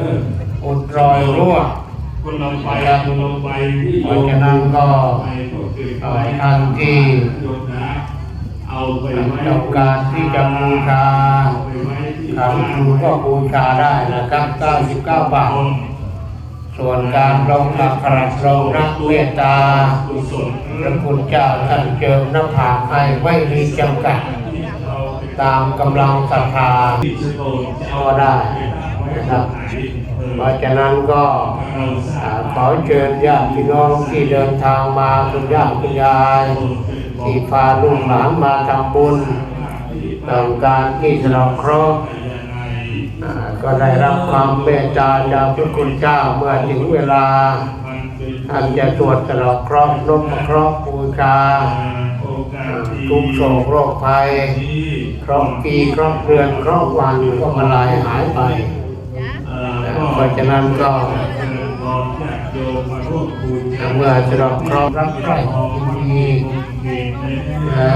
ออุดรอยรั่วคนเราไปคนเราไปที่เพราะฉะนั้นก็ไปก็คือเอ่อท่านที่โยมนะเอาไปไว้ต้องการที่จะบูชาเอาไปไว้ที่ทางครูก็บูชาได้นะครับ99บาทส่วนการลงอักขระลงรักเมตตากุศลพระคุณเจ้าท่านเจิมน้ำผากให้ไม่มีจำกัดที่เราไป ตามกำลังศรัทธาที่จะโดนจะเอาก็ได้นะครับเพราะฉะนั้นก็ต้อ่างขอเชิญญาติพี่น้องที่เดินทางมาคุณย่าคุณยายที่พาลูกหลานมาทำบุญต้องการที่จะเราเคราะห์อ่าก็ได้รับความเมตตาจากพระคุณเจ้าเมื่อถึงเวลา ท่านจะตรวจตลอดคราะห์ลบเคราะห์บูชาทุกโศกโรคภัยคราะห์ปีคราะห์เดือนคราะห์วันก็มาลายหายไปเพราะฉะนั้นก็เมื่อจะราเคราะห์รักใคร่ดีนะ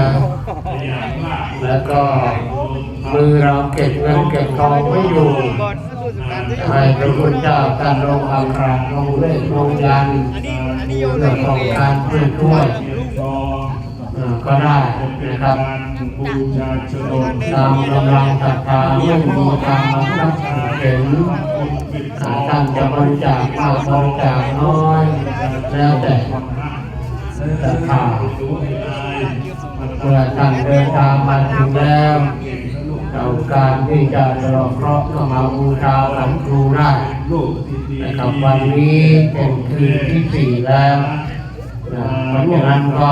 แล้วก็ มือเราเก็บเงินเก็บทองไม่อยู่ให้พระคุณเจ้าท่านลงอักขรลงเลขลงยันเรื่องของการช่วยช่วยก็ได้นะครับตามกำลังศรัทธาไม่อมีการบังคับเข็นอ่าท่านจะบริจาคมากบริจาคน้อย แล้วแต่ศรัทธาเมื่อท่านเดินทางมาถึงแล้ว เราการที่จะฉลองเคราะห์ก็มาบูชาหลังครูได้นะครับวันนี้เป็นคืนที่สี่แล้วนะเพราะฉะนั้นก็